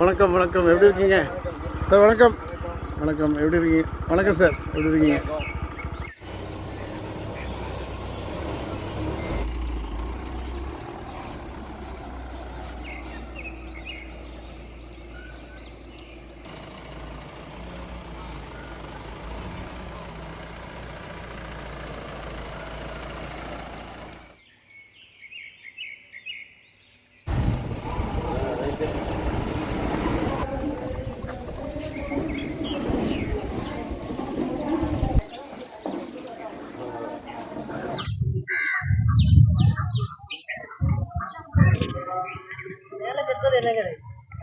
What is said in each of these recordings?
வணக்கம் வணக்கம். எப்படி இருக்கீங்க? சார் வணக்கம். வணக்கம். எப்படி இருக்கீங்க? வணக்கம் சார். எப்படி இருக்கீங்க?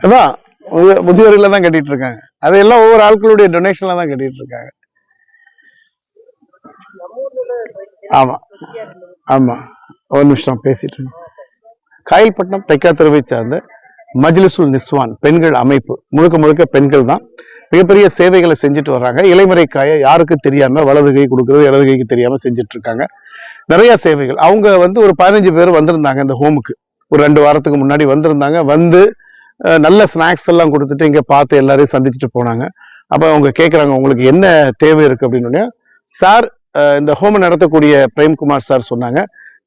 அதான் முதிய- முதியோர்களை தான் கட்டிட்டு இருக்காங்க அதையெல்லாம் ஒவ்வொரு ஆட்களுடைய டொனேஷன்ல தான் கட்டிட்டு இருக்காங்க ஆமா ஆமா. ஒரு நிமிஷம் பேசிட்டு இருக்கேன். காயல்பட்டினம் தெற்காத்திரவை சார்ந்த மஜ்லிசுல் நிஸ்வான் பெண்கள் அமைப்பு. முழுக்க முழுக்க பெண்கள் தான். மிகப்பெரிய சேவைகளை செஞ்சுட்டு வர்றாங்க. இலைமறை காய யாருக்கு தெரியாம வலது கை கொடுக்கறது இடது கைக்கு தெரியாம செஞ்சுட்டு இருக்காங்க நிறைய சேவைகள். அவங்க வந்து ஒரு பதினஞ்சு பேர் வந்திருந்தாங்க இந்த ஹோமுக்கு ஒரு ரெண்டு வாரத்துக்கு முன்னாடி வந்திருந்தாங்க. வந்து நல்ல ஸ்நாக்ஸ் எல்லாம் கொடுத்துட்டு இங்கே பார்த்து எல்லாரையும் சந்திச்சுட்டு போனாங்க. அப்போ அவங்க கேட்குறாங்க உங்களுக்கு என்ன தேவை இருக்குது அப்படின்னு சார் இந்த ஹோமை நடத்தக்கூடிய பிரேம்குமார் சார் சொன்னாங்க.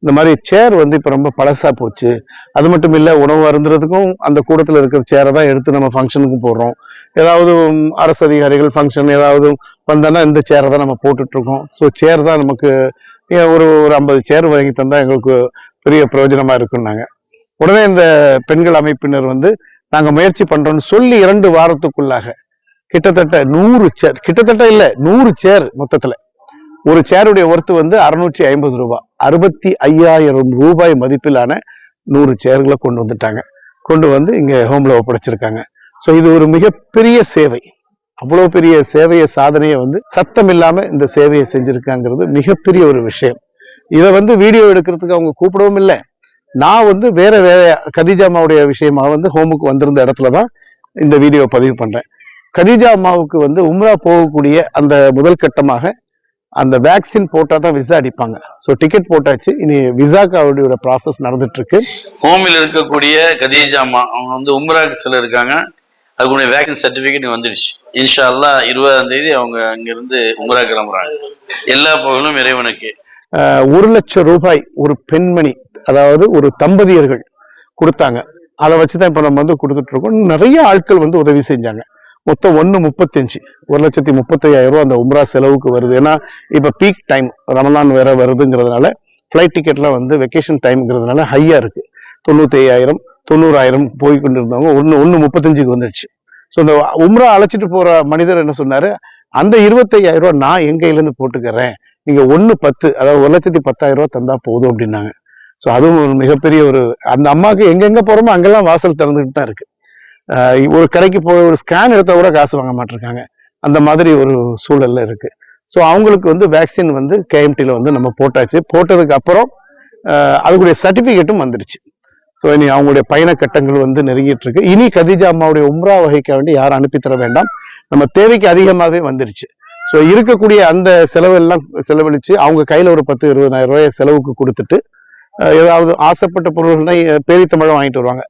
இந்த மாதிரி சேர் வந்து இப்போ ரொம்ப பழசாக போச்சு. அது மட்டும் இல்லை உணவு அருந்துறதுக்கும் அந்த கூடத்தில் இருக்கிற சேரை தான் எடுத்து நம்ம ஃபங்க்ஷனுக்கும் போடுறோம். ஏதாவது அரசு அதிகாரிகள் ஃபங்க்ஷன் ஏதாவது வந்தோன்னா இந்த சேரை தான் நம்ம போட்டுட்ருக்கோம் ஸோ சேர் தான் நமக்கு ஒரு ஒரு ஐம்பது சேர் வாங்கி தந்தால் எங்களுக்கு பெரிய பிரயோஜனமாக இருக்குன்னாங்க உடனே இந்த பெண்கள் அமைப்பினர் வந்து நாங்க முயற்சி பண்றோம்னு சொல்லி இரண்டு வாரத்துக்குள்ளாக கிட்டத்தட்ட நூறு சேர் கிட்டத்தட்ட இல்ல நூறு சேர் மொத்தத்துல. ஒரு சேருடைய ஒர்த்து வந்து அறுநூற்றி ஐம்பது ரூபாய் அறுபத்தி ஐயாயிரம் ரூபாய் மதிப்பிலான நூறு சேர்களை கொண்டு வந்துட்டாங்க. கொண்டு வந்து இங்கே ஹோமில் ஒப்படைச்சிருக்காங்க. ஸோ இது ஒரு மிகப்பெரிய சேவை. அவ்வளோ பெரிய சேவையை சாதனையை வந்து சத்தம் இல்லாமல் இந்த சேவையை செஞ்சிருக்காங்கிறது மிகப்பெரிய ஒரு விஷயம். இதை வந்து வீடியோ எடுக்கிறதுக்கு அவங்க கூப்பிடவும் இல்லை. நான் வந்து வேற வேற கதீஜா அம்மாவுடைய விஷயமா வந்து ஹோமுக்கு வந்திருந்த இடத்துல தான் இந்த வீடியோ பதிவு பண்றேன். கதீஜா அம்மாவுக்கு வந்து உம்ரா போகக்கூடிய அந்த முதல் கட்டமாக அந்த வேக்சின் போட்டா தான் விசா அடிப்பாங்க. ஸோ டிக்கெட் போட்டாச்சு. இனி விசாக்கு அவருடைய ப்ராசஸ் நடந்துட்டு இருக்கு ஹோமில் இருக்கக்கூடிய கதீஜா அம்மா அவங்க வந்து உம்ராக்ஸ்ல இருக்காங்க. அதுக்குடைய வேக்சின் சர்டிபிகேட் வந்துடுச்சு. இன்ஷா அல்லாஹ் இருபதாம் தேதி அவங்க அங்கிருந்து உம்ரா கிளம்புறாங்க. எல்லா புகழும் இறைவனுக்கு. ஒரு லட்சம் ரூபாய் ஒரு பெண்மணி அதாவது ஒரு தம்பதியர்கள் கொடுத்தாங்க. அதை வச்சு தான் இப்போ நம்ம வந்து கொடுத்துட்டு இருக்கோம் நிறைய ஆட்கள் வந்து உதவி செஞ்சாங்க. மொத்தம் ஒன்று முப்பத்தஞ்சு. ஒரு லட்சத்தி முப்பத்தையாயிரம் ரூபா அந்த உம்ரா செலவுக்கு வருது. ஏன்னா இப்போ பீக் டைம் ரமலான் வேற வருதுங்கிறதுனால ஃப்ளைட் டிக்கெட்லாம் வந்து வெக்கேஷன் டைம்ங்கிறதுனால ஹையாக இருக்கு. தொண்ணூற்றி ஐயாயிரம் தொண்ணூறாயிரம் போய் கொண்டு இருந்தவங்க ஒன்று ஒன்று முப்பத்தஞ்சுக்கு வந்துடுச்சு ஸோ இந்த உம்ரா அழைச்சிட்டு போகிற மனிதர் என்ன சொன்னார்? அந்த இருபத்தையாயிரம் ரூபா நான் என் கையிலேருந்து போட்டுக்கிறேன். நீங்கள் ஒன்று பத்து அதாவது ஒரு லட்சத்தி பத்தாயிரம் ரூபா தந்தால் போதும் அப்படின்னாங்க. ஸோ அதுவும் ஒரு மிகப்பெரிய ஒரு அந்த அம்மாவுக்கு எங்கெங்கே போகிறோமோ அங்கெல்லாம் வாசல் திறந்துகிட்டு தான் இருக்கு. ஒரு கடைக்கு போய் ஒரு ஸ்கேன் எடுத்தால் கூட காசு வாங்க மாட்டிருக்காங்க. அந்த மாதிரி ஒரு சூழலில் இருக்குது ஸோ அவங்களுக்கு வந்து வேக்சின் வந்து கேஎம்டியில் வந்து நம்ம போட்டாச்சு. போட்டதுக்கு அப்புறம் அதுக்குடைய சர்டிஃபிகேட்டும் வந்துடுச்சு ஸோ இனி அவங்களுடைய பயண கட்டங்கள் வந்து நெருங்கிட்டு இருக்கு. இனி கதீஜா அம்மாவுடைய உம்ரா வகைக்க வேண்டி யாரும் அனுப்பி தர வேண்டாம். நம்ம தேவைக்கு அதிகமாகவே வந்துருச்சு. ஸோ இருக்கக்கூடிய அந்த செலவெல்லாம் செலவழிச்சு அவங்க கையில் ஒரு பத்து இருபதாயிரம் ரூபாய் செலவுக்கு கொடுத்துட்டு ஏதாவது ஆசைப்பட்ட பொருள்கள்னா பேரித்தமிழம் வாங்கிட்டு வருவாங்க.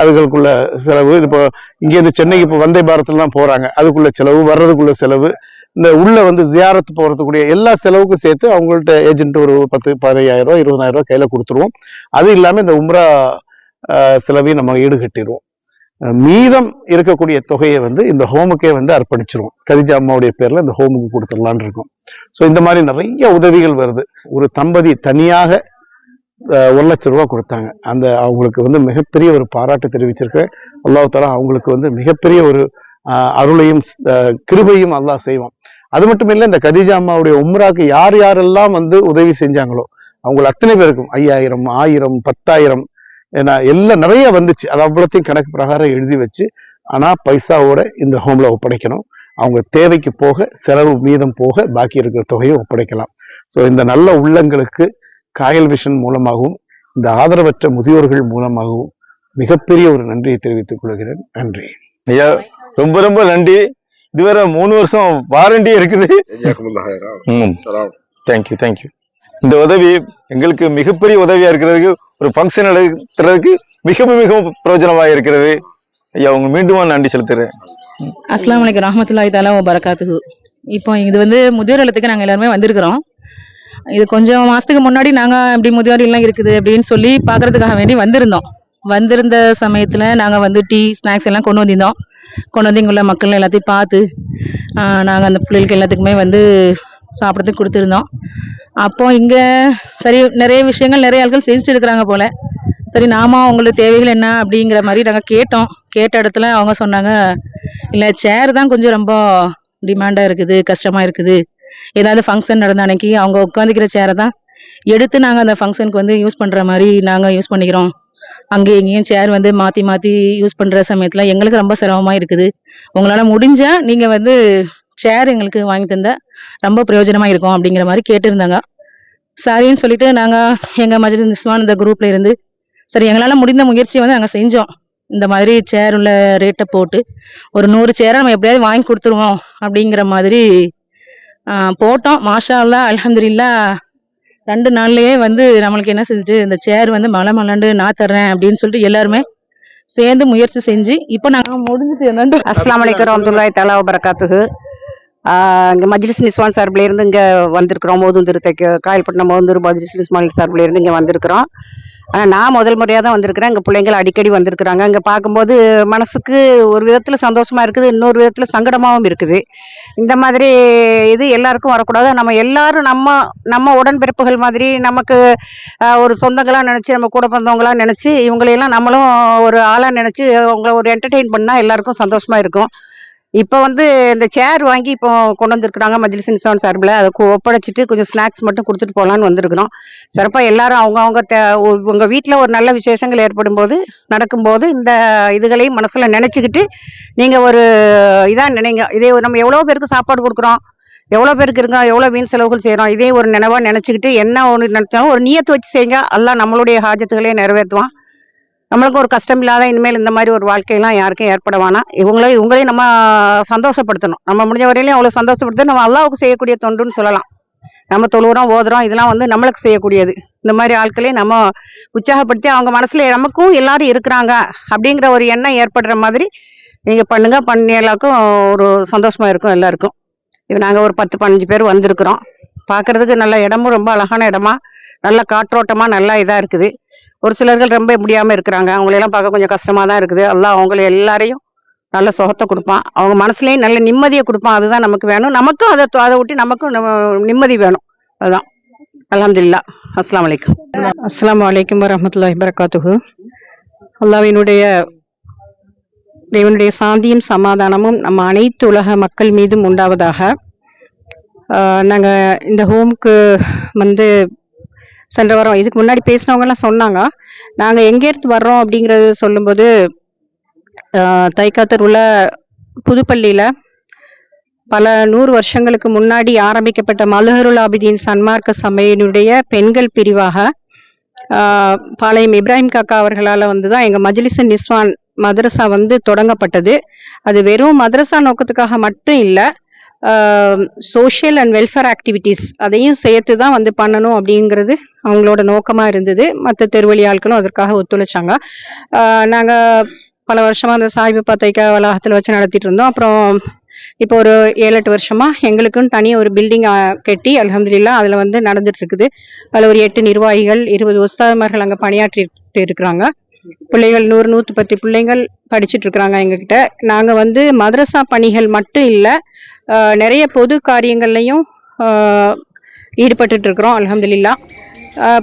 அதுகளுக்குள்ள செலவு. இப்போ இங்கேருந்து சென்னைக்கு இப்போ வந்தே பாரத்ல போகிறாங்க அதுக்குள்ள செலவு வர்றதுக்குள்ள செலவு. இந்த உள்ளே வந்து ஜியாரத்து போறதுக்குரிய எல்லா செலவுக்கும் சேர்த்து அவங்கள்ட்ட ஏஜென்ட் ஒரு பத்து பதினையாயிரம் ரூபா இருபதாயிரம் ரூபா கையில கொடுத்துருவோம். அது இல்லாமல் இந்த உம்ரா செலவையும் நம்ம ஈடுகட்டிடுவோம் மீதம் இருக்கக்கூடிய தொகையை வந்து இந்த ஹோமுக்கே வந்து அர்ப்பணிச்சிருவோம். கதிஜா அம்மாவுடைய பேரில் இந்த ஹோமுக்கு கொடுத்துடலான் இருக்கோம். ஸோ இந்த மாதிரி நிறைய உதவிகள் வருது. ஒரு தம்பதி தனியாக ஒரு லட்சம் ரூபா கொடுத்தாங்க. அந்த அவங்களுக்கு வந்து மிகப்பெரிய ஒரு பாராட்டு தெரிவிச்சிருக்கேன் அல்லாஹ் தலா அவங்களுக்கு வந்து மிகப்பெரிய ஒரு அருளையும் கிருபையும் அல்லாஹ் செய்வான். அது மட்டும் இல்லை இந்த கதீஜா அம்மாவுடைய உம்ராக்கு யார் யாரெல்லாம் வந்து உதவி செஞ்சாங்களோ அவங்களை அத்தனை பேருக்கும் ஐயாயிரம் ஆயிரம் பத்தாயிரம் ஏன்னா எல்லாம் நிறைய வந்துச்சு. அது அவ்வளோத்தையும் கணக்கு பிரகாரம் எழுதி வச்சு ஆனால் பைசாவோட இந்த ஹோம்ல ஒப்படைக்கணும். அவங்க தேவைக்கு போக செலவு மீதம் போக பாக்கி இருக்கிற தொகையை ஒப்படைக்கலாம். ஸோ இந்த நல்ல உள்ளங்களுக்கு காயல் விஷன் மூலமாகவும் இந்த ஆதரவற்ற முதியோர்கள் மூலமாகவும் மிகப்பெரிய ஒரு நன்றியை தெரிவித்துக் கொள்கிறேன். நன்றி. ஐயா ரொம்ப ரொம்ப நன்றி. இதுவரை மூணு வருஷம் வாரண்டி இருக்குது. ம். தேங்க்யூ தேங்க்யூ இந்த உதவி எங்களுக்கு மிகப்பெரிய உதவியா இருக்கிறதுக்கு ஒரு ஃபங்க்ஷன் நடத்துறதுக்கு மிகவும் மிகவும் பிரயோஜனமாக இருக்கிறது. ஐயா உங்க மீண்டும் நன்றி செலுத்துறேன். அஸ்லாம் வலைக்கம் ரஹமத்துல்லாஹி தாலா வரகாத்துக்கு இப்போ இது வந்து முதியோர் இல்லத்துக்கு நாங்கள் எல்லாருமே வந்திருக்கிறோம். இது கொஞ்சம் மாசத்துக்கு முன்னாடி நாங்கள் இப்படி முதியோர் எல்லாம் இருக்குது அப்படின்னு சொல்லி பார்க்கறதுக்காக வேண்டி வந்திருந்தோம். வந்திருந்த சமயத்தில் நாங்கள் வந்து டீ ஸ்நாக்ஸ் எல்லாம் கொண்டு வந்திருந்தோம். கொண்டு வந்து இங்கே உள்ள மக்கள் எல்லாத்தையும் பார்த்து நாங்கள் அந்த பிள்ளைகளுக்கு எல்லாத்துக்குமே வந்து சாப்பிட்றதுக்கு கொடுத்துருந்தோம். அப்போ இங்கே சரி நிறைய விஷயங்கள் நிறைய ஆட்கள் செஞ்சுட்டு இருக்கிறாங்க போல. சரி நாம அவங்களுக்கு தேவைகள் என்ன அப்படிங்கிற மாதிரி நாங்கள் கேட்டோம். கேட்ட இடத்துல அவங்க சொன்னாங்க இல்லை சேர் தான் கொஞ்சம் ரொம்ப டிமாண்டாக இருக்குது கஷ்டமாக இருக்குது. ஏதாவது ஃபங்க்ஷன் நடந்த அன்னைக்கு அவங்க உட்காந்துக்கிற சேரை தான் எடுத்து நாங்கள் அந்த ஃபங்க்ஷனுக்கு வந்து யூஸ் பண்ணுற மாதிரி நாங்கள் யூஸ் பண்ணிக்கிறோம். அங்கேயும் இங்கேயும் சேர் வந்து மாற்றி மாற்றி யூஸ் பண்ணுற சமயத்தில் எங்களுக்கு ரொம்ப சிரமமாக இருக்குது. உங்களால் முடிஞ்சால் நீங்கள் வந்து சேர் எங்களுக்கு வாங்கி தந்தால் ரொம்ப பிரயோஜனமாக இருக்கும் அப்படிங்கிற மாதிரி கேட்டிருந்தாங்க. சரின்னு சொல்லிட்டு நாங்கள் எங்கள் மஜித் நிஸ்வான் இந்த குரூப்ல இருந்து சரி எங்களால் முடிந்த முயற்சியை வந்து நாங்கள் செஞ்சோம். இந்த மாதிரி சேர் உள்ள ரேட்டை போட்டு ஒரு நூறு சேரை நம்ம எப்படியாவது வாங்கி கொடுத்துருவோம் அப்படிங்கிற மாதிரி போட்டோம். மாஷா அல்லா ரெண்டு நாள்லயே வந்து நம்மளுக்கு என்ன செஞ்சுட்டு இந்த சேர் வந்து மலை மலண்டு நான் தர்றேன் அப்படின்னு சொல்லிட்டு எல்லாருமே சேர்ந்து முயற்சி செஞ்சு இப்போ நாங்கள் முடிஞ்சிட்டு என்னன்னு அஸ்லாம் வலைக்கம் வரமத்துல்லாய் தலா வரகாத்துக்கு இங்கே மஜ்லிஸ் நிஸ்வான் சார்பில் இங்கே வந்திருக்கிறோம். மோதுந்தூர் தைக்க காயல்பட்டினம் மோதுந்தூர் மஜ்லிஸ் நிஸ்வான் சார்பிலேருந்து இங்கே வந்திருக்கிறோம். ஆனால் நான் முதல் முறையாக தான் வந்திருக்கிறேன். இங்கே பிள்ளைங்கள் அடிக்கடி வந்திருக்கிறாங்க. அங்கே பார்க்கும்போது மனசுக்கு ஒரு விதத்தில் சந்தோஷமாக இருக்குது. இன்னொரு விதத்தில் சங்கடமாகவும் இருக்குது. இந்த மாதிரி இது எல்லாருக்கும் வரக்கூடாது. நம்ம எல்லாரும் நம்ம நம்ம உடன்பிறப்புகள் மாதிரி நமக்கு ஒரு சொந்தங்களாக நினச்சி நம்ம கூட பிறந்தவங்களாம் நினச்சி இவங்களையெல்லாம் நம்மளும் ஒரு ஆளாக நினச்சி அவங்கள ஒரு என்டர்டெயின் பண்ணால் எல்லாருக்கும் சந்தோஷமாக இருக்கும். இப்போ வந்து இந்த சேர் வாங்கி இப்போ கொண்டு வந்திருக்கிறாங்க மஜ்லிஸ் இன்சான் சார்பில். அதை ஒப்படைச்சிட்டு கொஞ்சம் ஸ்நாக்ஸ் மட்டும் கொடுத்துட்டு போகலான்னு வந்திருக்கிறோம். சிறப்பாக எல்லாரும் அவங்கவுங்க தே உங்கள் வீட்டில் ஒரு நல்ல விசேஷங்கள் ஏற்படும் போது நடக்கும்போது இந்த இதுகளையும் மனசில் நினச்சிக்கிட்டு நீங்கள் ஒரு இதாக நினைங்க. இதே நம்ம எவ்வளோ பேருக்கு சாப்பாடு கொடுக்குறோம் எவ்வளோ பேருக்கு இருக்கோம் எவ்வளோ வீண் செலவுகள் செய்கிறோம் இதே ஒரு நினைவாக நினச்சிக்கிட்டு என்ன ஒன்று நினச்சாலும் ஒரு நியத்து வச்சு செய்யுங்க. எல்லாம் நம்மளுடைய ஹாஜத்துகளையும் நிறைவேற்றுவான். நம்மளுக்கு ஒரு கஷ்டம் இல்லாத இனிமேல் இந்த மாதிரி ஒரு வாழ்க்கையெல்லாம் யாருக்கும் ஏற்பட வேணாம். இவங்களே இவங்களையும் நம்ம சந்தோஷப்படுத்தணும். நம்ம முடிஞ்ச வரையிலையும் அவ்வளோ சந்தோஷப்படுத்த நம்ம அல்லாவுக்கு செய்யக்கூடிய தொண்டுன்னு சொல்லலாம். நம்ம தொழுகிறோம் ஓதுறோம் இதெல்லாம் வந்து நம்மளுக்கு செய்யக்கூடியது. இந்த மாதிரி ஆட்களையும் நம்ம உற்சாகப்படுத்தி அவங்க மனசுல நமக்கும் எல்லாரும் இருக்கிறாங்க அப்படிங்கிற ஒரு எண்ணம் ஏற்படுற மாதிரி நீங்கள் பண்ணுங்க. பண்ணி எல்லாருக்கும் ஒரு சந்தோஷமா இருக்கும் எல்லாருக்கும். இப்போ நாங்கள் ஒரு பத்து பதினஞ்சு பேர் வந்திருக்கிறோம். பார்க்கறதுக்கு நல்ல இடமும் ரொம்ப அழகான இடமா நல்ல காற்றோட்டமாக நல்லா இதாக இருக்குது. ஒரு சிலர்கள் ரொம்ப முடியாமல் இருக்கிறாங்க. அவங்களெல்லாம் பார்க்க கொஞ்சம் கஷ்டமாக தான் இருக்குது. எல்லாம் அவங்கள எல்லாரையும் நல்ல சுகத்தை கொடுப்பான். அவங்க மனசுலேயும் நல்ல நிம்மதியை கொடுப்பான். அதுதான் நமக்கு வேணும். நமக்கும் அதை அதை ஒட்டி நமக்கும் நம்ம நிம்மதி வேணும். அதுதான் அலமதுல்லா அஸ்லாம் வலைக்கம் அஸ்லாம் வலைக்கம் வரஹ்மத்துல்லாஹி வரகாத்துஹு அல்லாவினுடைய தேவனுடைய சாந்தியும் சமாதானமும் நம்ம அனைத்து உலக மக்கள் மீதும் உண்டாவதாக. நாங்கள் இந்த ஹோம்க்கு வந்து சென்ற வாரம். இதுக்கு முன்னாடி பேசினவங்கெல்லாம் சொன்னாங்க. நாங்கள் எங்கேருந்து வர்றோம் அப்படிங்கிறது சொல்லும்போது தைக்காத்தர் உள்ள புதுப்பள்ளியில் பல நூறு வருஷங்களுக்கு முன்னாடி ஆரம்பிக்கப்பட்ட மலஹருல் ஆபிதீன் சன்மார்க்க சமையினுடைய பெண்கள் பிரிவாக பாளையம் இப்ராஹிம் காக்கா அவர்களால் வந்து தான் எங்கள் மஜ்லிசன் நிஸ்வான் மதரசா வந்து தொடங்கப்பட்டது. அது வெறும் மதரசா நோக்கத்துக்காக மட்டும் இல்லை சோஷியல் அண்ட் வெல்ஃபேர் ஆக்டிவிட்டீஸ் அதையும் சேர்த்து தான் வந்து பண்ணணும் அப்படிங்கிறது அவங்களோட நோக்கமாக இருந்தது. மற்ற தெருவழி ஆட்களும் அதற்காக ஒத்துழைச்சாங்க. நாங்கள் பல வருஷமாக அந்த சாய்பாபா பத்தைக்கா வளாகத்தில் வச்சு நடத்திட்டு இருந்தோம். அப்புறம் இப்போ ஒரு ஏழு எட்டு வருஷமா எங்களுக்குன்னு தனியாக ஒரு பில்டிங் கட்டி அல்ஹம்துலில்லா அதில் வந்து நடந்துட்டு இருக்குது. அதில் ஒரு எட்டு நிர்வாகிகள் இருபது உஸ்தாதுமார்கள் அங்கே பணியாற்றிட்டு இருக்கிறாங்க. பிள்ளைகள் நூறு நூற்றி பத்து பிள்ளைங்கள் படிச்சுட்டு இருக்கிறாங்க எங்ககிட்ட. நாங்கள் வந்து மதரசா பணிகள் மட்டும் இல்லை நிறைய பொது காரியங்கள்லையும் ஈடுபட்டு இருக்கிறோம் அலமதுல்லா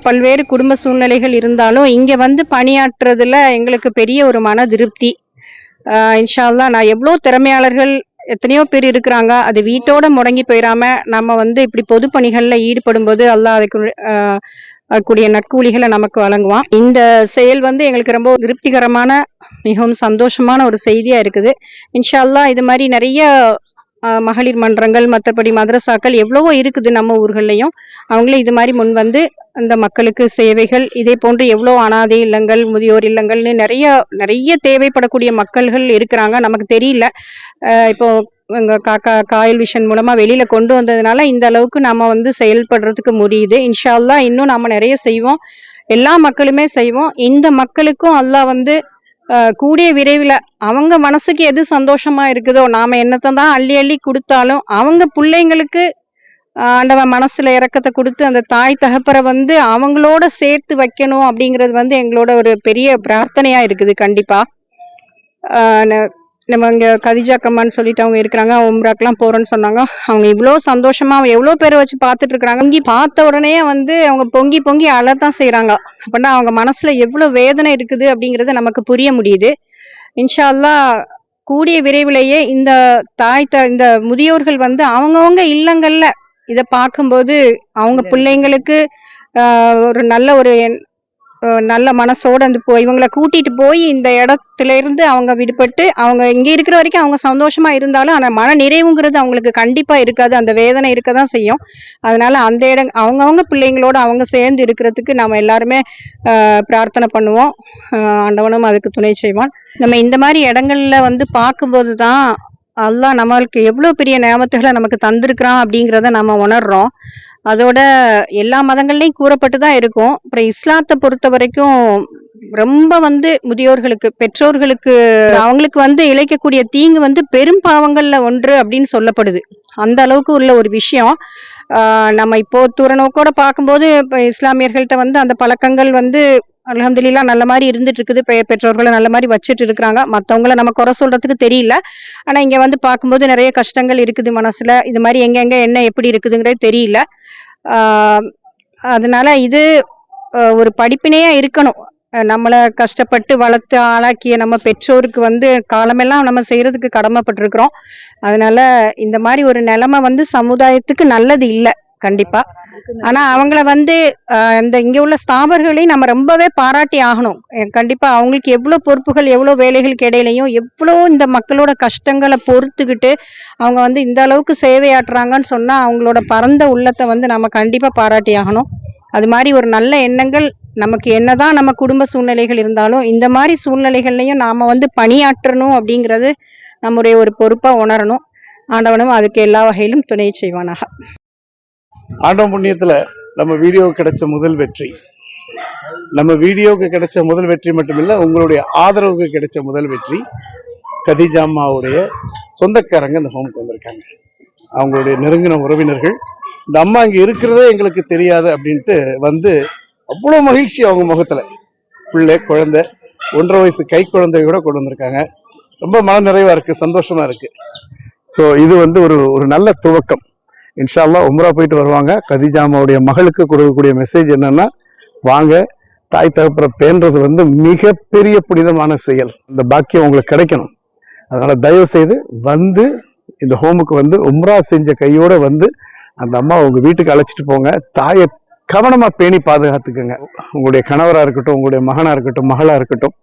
பல்வேறு குடும்ப சூழ்நிலைகள் இருந்தாலும் இங்கே வந்து பணியாற்றுறதுல எங்களுக்கு பெரிய ஒரு மன திருப்தி. இன்ஷால்லா நான் எவ்வளோ திறமையாளர்கள் எத்தனையோ பேர் இருக்கிறாங்க அது வீட்டோட முடங்கி போயிடாம நம்ம வந்து இப்படி பொது பணிகளில் ஈடுபடும் போது அல்லா அதுக்கு கூடிய நற்கூலிகளை நமக்கு வழங்குவான். இந்த செயல் வந்து எங்களுக்கு ரொம்ப திருப்திகரமான மிகவும் சந்தோஷமான ஒரு செய்தியாக இருக்குது. இன்ஷால்லா இது மாதிரி நிறைய மகளிர் மன்றங்கள் மற்றபடி மதரசாக்கள் எவ்வளவோ இருக்குது நம்ம ஊர்கள்லையும். அவங்களே இது மாதிரி முன் வந்து அந்த மக்களுக்கு சேவைகள் இதே போன்று எவ்வளோ அனாதை இல்லங்கள் முதியோர் இல்லங்கள்னு நிறைய நிறைய தேவைப்படக்கூடிய மக்கள்கள் இருக்கிறாங்க. நமக்கு தெரியல. இப்போ எங்கள் காக்கா காயல் விஷன் மூலமாக வெளியில் கொண்டு வந்ததுனால இந்த அளவுக்கு நம்ம வந்து செயல்படுறதுக்கு முடியுது. இன்ஷா இன்னும் நம்ம நிறைய செய்வோம். எல்லா மக்களுமே செய்வோம். இந்த மக்களுக்கும் அல்லாஹ் வந்து கூடிய விரைவில் அவங்க மனசுக்கு எது சந்தோஷமா இருக்குதோ நாம என்னத்தை தான் அள்ளி அள்ளி கொடுத்தாலும் அவங்க பிள்ளைங்களுக்கு ஆண்டவன் மனசுல இறக்கத்தை கொடுத்து அந்த தாய் தகப்பரை வந்து அவங்களோட சேர்த்து வைக்கணும் அப்படிங்கிறது வந்து எங்களோட ஒரு பெரிய பிரார்த்தனையா இருக்குது கண்டிப்பா. ந- நம்ம இங்க கதிஜா கம்மான்னு சொல்லிட்டு அவங்க இருக்கிறாங்க உம்ராக்கெல்லாம் போறோன்னு சொன்னாங்க. அவங்க இவ்வளோ சந்தோஷமா அவங்க எவ்வளோ பேரை வச்சு பார்த்துட்டு இருக்காங்க பொங்கி பார்த்த உடனே வந்து அவங்க பொங்கி பொங்கி அழத்தான் செய்றாங்க. அப்படின்னா அவங்க மனசுல எவ்வளவு வேதனை இருக்குது அப்படிங்கறது நமக்கு புரிய முடியுது. இன்ஷா அல்லாஹ் கூடிய விரைவிலேயே இந்த தாய் த இந்த முதியோர்கள் வந்து அவங்கவங்க இல்லங்கள்ல இத பார்க்கும்போது அவங்க பிள்ளைங்களுக்கு ஒரு நல்ல ஒரு நல்ல மனசோட வந்து போய் இவங்களை கூட்டிட்டு போய் இந்த இடத்துல இருந்து அவங்க விடுபட்டு அவங்க இங்க இருக்கிற வரைக்கும் அவங்க சந்தோஷமா இருந்தாலும் ஆனா மன நிறைவுங்கிறது அவங்களுக்கு கண்டிப்பா இருக்காது. அந்த வேதனை இருக்க தான் செய்யும். அதனால அந்த இடம் அவங்கவுங்க பிள்ளைங்களோட அவங்க சேர்ந்து இருக்கிறதுக்கு நம்ம எல்லாருமே பிரார்த்தனை பண்ணுவோம். ஆண்டவனும் அதுக்கு துணை செய்வான். நம்ம இந்த மாதிரி இடங்கள்ல வந்து பார்க்கும்போது தான் அல்லாஹ் நம்மளுக்கு எவ்வளோ பெரிய நியமத்துகளை நமக்கு தந்திருக்கிறான் அப்படிங்கிறத நம்ம உணர்றோம். அதோட எல்லா மதங்கள்லையும் கூறப்பட்டு தான் இருக்கும். அப்புறம் இஸ்லாத்தை பொறுத்த வரைக்கும் ரொம்ப வந்து முதியோர்களுக்கு பெற்றோர்களுக்கு அவங்களுக்கு வந்து இழைக்கக்கூடிய தீங்கு வந்து பெரும் பாவங்கள்ல ஒன்று அப்படின்னு சொல்லப்படுது. அந்த அளவுக்கு உள்ள ஒரு விஷயம். நம்ம இப்போ தூரநோக்கோட பார்க்கும்போது இப்போ இஸ்லாமியர்கள்ட்ட வந்து அந்த பழக்கங்கள் வந்து அல்ஹம்துலில்லாஹ் நல்ல மாதிரி இருந்துட்டு இருக்குது பெ- பெற்றோர்களை நல்ல மாதிரி வச்சுட்டு இருக்கிறாங்க மத்தவங்கள நம்ம குறை சொல்றதுக்கு தெரியல. ஆனா இங்க வந்து பார்க்கும்போது நிறைய கஷ்டங்கள் இருக்குது மனசுல. இது மாதிரி எங்கெங்க என்ன எப்படி இருக்குதுங்கிறது தெரியல. அதனால இது ஒரு படிப்பினையா இருக்கணும். நம்மளை கஷ்டப்பட்டு வளர்த்து ஆளாக்கிய நம்ம பெற்றோருக்கு வந்து காலமெல்லாம் நம்ம செய்யறதுக்கு கடமைப்பட்டிருக்கிறோம். அதனால இந்த மாதிரி ஒரு நிலைமை வந்து சமுதாயத்துக்கு நல்லது இல்லை கண்டிப்பா. ஆனா அவங்கள வந்து ஆஹ் இந்த இங்க உள்ள ஸ்தாபர்களையும் நம்ம ரொம்பவே பாராட்டி ஆகணும். கண்டிப்பா அவங்களுக்கு எவ்வளவு பொறுப்புகள் எவ்வளவு வேலைகளுக்கு இடையிலையும் எவ்வளோ இந்த மக்களோட கஷ்டங்களை பொறுத்துக்கிட்டு அவங்க வந்து இந்த அளவுக்கு சேவையாட்டுறாங்கன்னு சொன்னா அவங்களோட பரந்த உள்ளத்தை வந்து நம்ம கண்டிப்பா பாராட்டி ஆகணும். அது மாதிரி ஒரு நல்ல எண்ணங்கள் நமக்கு என்னதான் நம்ம குடும்ப சூழ்நிலைகள் இருந்தாலும் இந்த மாதிரி சூழ்நிலைகள்லையும் நாம வந்து பணியாற்றணும் அப்படிங்கிறது நம்முடைய ஒரு பொறுப்பா உணரணும். ஆண்டவனும் அதுக்கு எல்லா வகையிலும் துணை செய்வானாக. ஆண்டவன் புண்ணியத்தில் நம்ம வீடியோவுக்கு கிடைச்ச முதல் வெற்றி. நம்ம வீடியோவுக்கு கிடைச்ச முதல் வெற்றி மட்டுமில்லை உங்களுடைய ஆதரவுக்கு கிடைச்ச முதல் வெற்றி. கதிஜாமாவுடைய சொந்தக்காரங்க இந்த ஹோமுக்கு வந்திருக்காங்க. அவங்களுடைய நெருங்கின உறவினர்கள். இந்த அம்மா இங்கே இருக்கிறதே எங்களுக்கு தெரியாது அப்படின்ட்டு வந்து அவ்வளோ மகிழ்ச்சி அவங்க முகத்தில். பிள்ளை குழந்தை ஒன்றரை வயசு கை குழந்தைய கூட கொண்டு வந்திருக்காங்க. ரொம்ப மன நிறைவாக இருக்குது சந்தோஷமாக இருக்குது ஸோ இது வந்து ஒரு ஒரு நல்ல துவக்கம். இன்ஷால்லா உம்ரா போயிட்டு வருவாங்க. கதிஜாமாவுடைய மகளுக்கு கொடுக்கக்கூடிய மெசேஜ் என்னன்னா வாங்க தாய் தகப்பரை பேன்றது வந்து மிகப்பெரிய புனிதமான செயல். இந்த பாக்கியம் உங்களுக்கு கிடைக்கணும். அதனால தயவு செய்து வந்து இந்த ஹோமுக்கு வந்து உம்ரா செஞ்ச கையோட வந்து அந்த அம்மா உங்க வீட்டுக்கு அழைச்சிட்டு போங்க. தாயை கவனமா பேணி பாதுகாத்துக்குங்க. உங்களுடைய கணவரா இருக்கட்டும் உங்களுடைய மகனா இருக்கட்டும் மகளா இருக்கட்டும்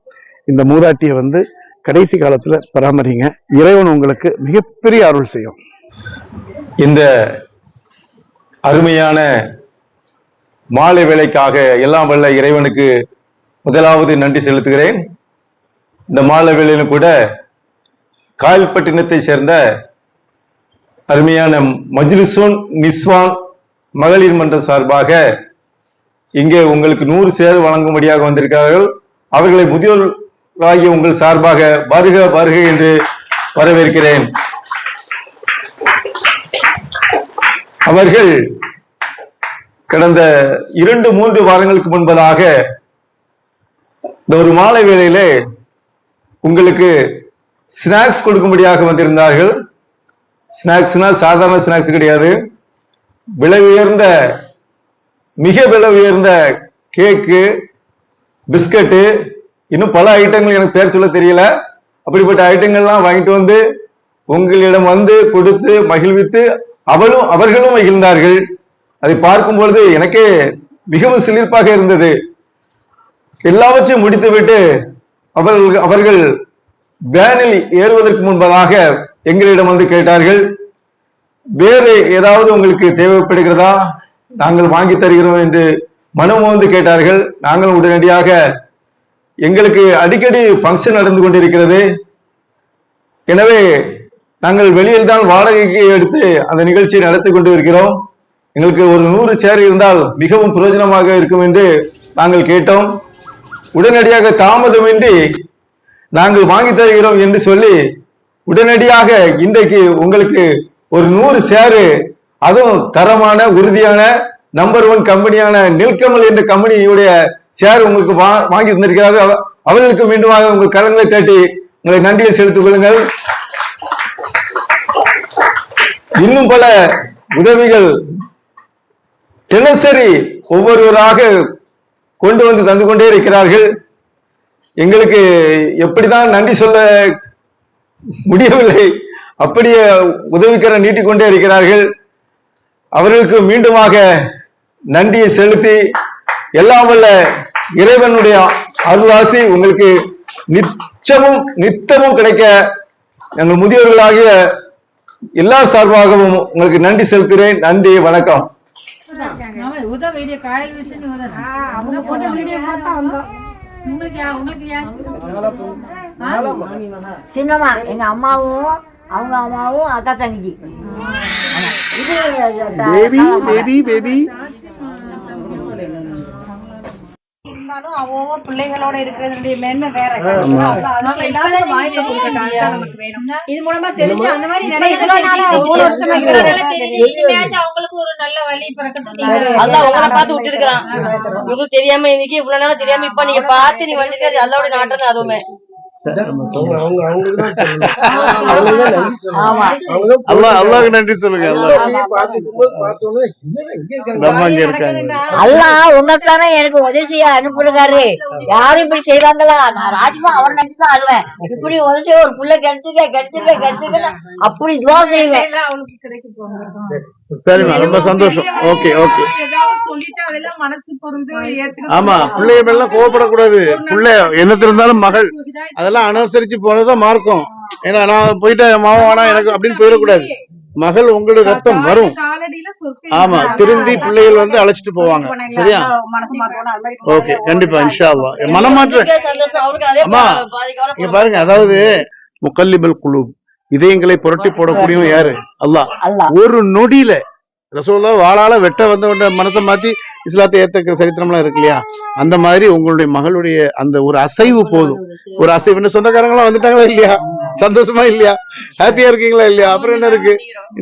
இந்த மூதாட்டியை வந்து கடைசி காலத்துல பராமரிங்க. இறைவன் உங்களுக்கு மிகப்பெரிய அருள் செய்யும். இந்த அருமையான மாலை வேலைக்காக எல்லாம் வல்ல இறைவனுக்கு முதலாவது நன்றி செலுத்துகிறேன். இந்த மாலை வேலையிலும் கூட காயல்பட்டினத்தை சேர்ந்த அருமையான மஜ்லிசுன் நிஸ்வான் மகளிர் மன்றம் சார்பாக இங்கே உங்களுக்கு நூறு சேர் வழங்கும்படியாக வந்திருக்கிறார்கள். அவர்களை முதியோராகிய உங்கள் சார்பாக வருக வருக என்று வரவேற்கிறேன். அவர்கள் கடந்த இரண்டு மூன்று வாரங்களுக்கு முன்பதாக இந்த ஒரு மாலை வேளையிலே உங்களுக்கு ஸ்நாக்ஸ் கொடுக்கும்படியாக வந்திருந்தார்கள். ஸ்நாக்ஸ்னா சாதாரண ஸ்நாக்ஸ் கிடையாது. விலை உயர்ந்த மிக விலை உயர்ந்த கேக்கு பிஸ்கட்டு இன்னும் பல ஐட்டங்கள் எனக்கு பேர் சொல்ல தெரியல. அப்படிப்பட்ட ஐட்டங்கள்லாம் வாங்கிட்டு வந்து உங்களிடம் வந்து கொடுத்து மகிழ்வித்து அவளும் அவர்களும் மகிழ்ந்தார்கள். அதை பார்க்கும் பொழுது எனக்கே மிகவும் சிலிர்ப்பாக இருந்தது. எல்லாவற்றையும் முடித்துவிட்டு அவர்கள் அவர்கள் வேனில் ஏறுவதற்கு முன்பதாக எங்களிடம் வந்து கேட்டார்கள் வேறு ஏதாவது உங்களுக்கு தேவைப்படுகிறதா? நாங்கள் வாங்கி தருகிறோம் என்று மனம் வந்து கேட்டார்கள். நாங்கள் உடனடியாக எங்களுக்கு அடிக்கடி ஃபங்க்ஷன் நடந்து கொண்டிருக்கிறது. எனவே நாங்கள் வெளியில் தான் வாடகைக்கு எடுத்து அந்த நிகழ்ச்சியை நடத்தி கொண்டு இருக்கிறோம் எங்களுக்கு ஒரு நூறு சேர் இருந்தால் மிகவும் பிரயோஜனமாக இருக்கும் என்று நாங்கள் கேட்டோம். உடனடியாக தாமதமின்றி நாங்கள் வாங்கி தருகிறோம் என்று சொல்லி உடனடியாக இன்றைக்கு உங்களுக்கு ஒரு நூறு சேரு அதுவும் தரமான உறுதியான நம்பர் ஒன் கம்பெனியான நில்கமல் என்ற கம்பெனியுடைய சேர் உங்களுக்கு வா- வாங்கி தந்திருக்கிறார்கள். அவ- அவர்களுக்கு மீண்டுமாக உங்கள் கரங்களை தட்டி உங்களை நன்றியை செலுத்திக் கொள்ளுங்கள். இன்னும் பல உதவிகள் தினசரி ஒவ்வொருவராக கொண்டு வந்து தந்து கொண்டே இருக்கிறார்கள். எங்களுக்கு எப்படிதான் நன்றி சொல்ல முடியவில்லை அப்படியே உதவிக்கரம் நீட்டிக்கொண்டே இருக்கிறார்கள். அவர்களுக்கு மீண்டுமாக நன்றியை செலுத்தி எல்லாம் வல்ல இறைவனுடைய அருளாசி உங்களுக்கு நிச்சயமும் நித்தமும் கிடைக்க எங்கள் முதியோர்களாகிய எல்லார் சார்பாகவும் உங்களுக்கு நன்றி செலுத்துகிறேன். நன்றி வணக்கம். சின்னம்மா எங்க அம்மாவும் அவங்க அம்மாவும் அக்கா தங்கச்சி. இது பேபி பேபி பேபி இருந்தாலும் அவங்க பிள்ளைகளோட இருக்கிறதுடைய மேன்மை வேற. இது மூலமா தெரிஞ்சு அந்த மாதிரி நிறைய அவங்களுக்கு ஒரு நல்ல வழி பிறக்கட்டும் பார்த்து விட்டுருக்கான் உங்களுக்கு தெரியாம இன்னைக்கு இவ்வளவு நாள் தெரியாம இப்ப நீங்க பார்த்து நீ வந்துட்டு அல்லாவுடைய நாட்டம் அதுவுமே. நன்றி சொல்லுங்க. அல்லாஹ் உங்கத்தானே எனக்கு உதவி செய்ய அனுப்பிருக்காரு யாரும் இப்படி செய்வாங்களா நான் ராஜ்மா அவர் நினைச்சுதான் ஆடுவேன் இப்படி உதவி ஒரு புள்ள கிடைச்சிருக்க கிடைச்சிருக்க கிடைச்சிருக்க அப்படி துவா செய்வேன். சரிம்மா ரொம்ப சந்தோஷம். Okay okay. ஆமா பிள்ளைய மேல கோவப்படக்கூடாது. பிள்ளை என்னத்துல இருந்தாலும் மகள் அதெல்லாம் அனுசரிச்சு போனதுதான் மார்க்கம். ஏன்னா நான் போயிட்டேன் மாவன் வேணா எனக்கு அப்படின்னு போயிடக்கூடாது. மகள் உங்களோட ரத்தம் வரும். ஆமா திருந்தி பிள்ளைகள் வந்து அழைச்சிட்டு போவாங்க. சரியா? ஓகே கண்டிப்பா இன்ஷா அல்லாஹ் மனமாற்ற அம்மா, இங்க பாருங்க அதாவது முக்கல்லிபல் குழு இதயங்களை புரட்டி போடக்கூடியவன் யாரு? அல்லாஹ். ஒரு நொடியில ரசூல்லா வாளால வெட்ட வந்தவன் மனசை மாத்தி இஸ்லாத்தை ஏத்துக்கிற சரித்திரம்லாம் இருக்கு இல்லையா? அந்த மாதிரி உங்களுடைய மகளுடைய அந்த ஒரு அசைவு போதும். ஒரு அசைவு. சொந்தக்காரங்களாம் வந்துட்டாங்களா இல்லையா? சந்தோஷமா இல்லையா? ஹாப்பியா இருக்கீங்களா இல்லையா? அப்புறம் என்ன இருக்கு?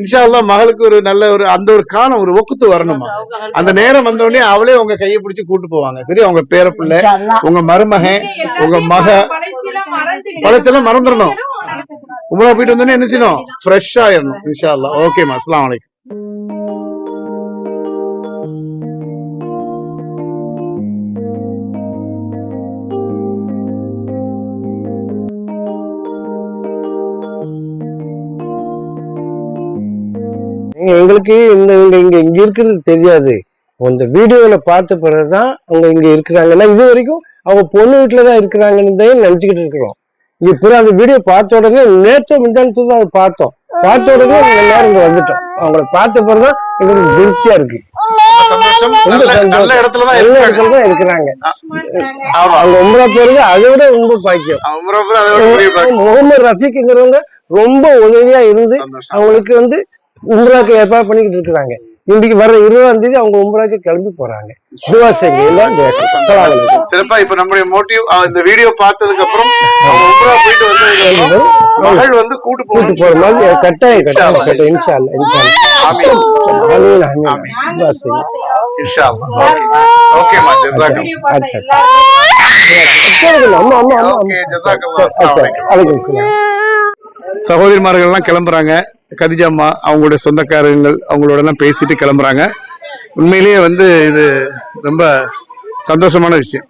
இன்ஷா அல்லாஹ் மகளுக்கு ஒரு நல்ல ஒரு அந்த ஒரு காலம் ஒரு ஒக்குத்து வரணுமா? அந்த நேரம் வந்த உடனே அவளே உங்க கையை பிடிச்சு கூட்டு போவாங்க. சரி உங்க பேர பிள்ளை. உங்க மருமகன் உங்க மக. பழசெல்லாம் மறந்துடணும். உங்களை போயிட்டு வந்தோடனே என்ன செய்யணும்? ஃப்ரெஷ் ஆயிடணும் இன்ஷா அல்லாஹ் ஓகேமா அஸ்லாம் வலைக்கும் எங்களுக்கு இந்த இங்க இங்க இங்க இருக்கிறது தெரியாது. அந்த வீடியோல பார்த்த பிறகுதான் அவங்க இங்க இருக்கிறாங்கன்னா இது வரைக்கும் அவங்க பொண்ணு வீட்டுல தான் இருக்கிறாங்கன்னு நினைச்சுக்கிட்டு இருக்கிறோம். இங்க பிற அந்த வீடியோ பார்த்த உடனே நேற்று முந்தானத்துல அதை பார்த்தோம். பார்த்த உடனே நாங்க நேரம் இங்க வந்துட்டோம். அவங்கள பார்த்த பிறகுதான் எங்களுக்கு திருப்தியா இருக்கு. நல்ல இடத்துல தான் இருக்கிறாங்க. அவங்க அதை விட ரொம்ப பாக்கியம். அவங்க. முகமது ரஃபீக்ங்கிறவங்க ரொம்ப உதவியா இருந்து அவங்களுக்கு வந்து உம்ராக்கு ஏற்பாடு பண்ணிக்கிட்டு இருக்கிறாங்க. இன்னைக்கு வர இருபதாம் தேதி அவங்க உம்ராக்கு கிளம்பி போறாங்க. செய்யுங்க எல்லாம். சிறப்பா இப்ப நம்முடைய மோட்டிவ் இந்த வீடியோ பார்த்ததுக்கு அப்புறம் உம்ரா போயிட்டு அப்புறம் மகள் வந்து கூட்டு கூட்டு போகணும் போற மாதிரி கட்டாயம் கட்டாயம் கட்டாயம் இன்ஷா அல்லாஹ் இன்ஷா. அல்லாஹ் ஆமீன். ஆமீன். செய்யுங்க. இன்ஷா அச்சா. அம்மா அம்மா அம்மா ஓகே ஜஸாக்கல்லாஹ். அஸ்ஸலாமு அலைக்கும். சகோதரிமார்கள் எல்லாம் கிளம்புறாங்க. கதிஜம்மா அவங்களுடைய சொந்தக்காரங்கள் அவங்களோடலாம் பேசிட்டு கிளம்புறாங்க. உண்மையிலேயே வந்து இது ரொம்ப சந்தோஷமான விஷயம்.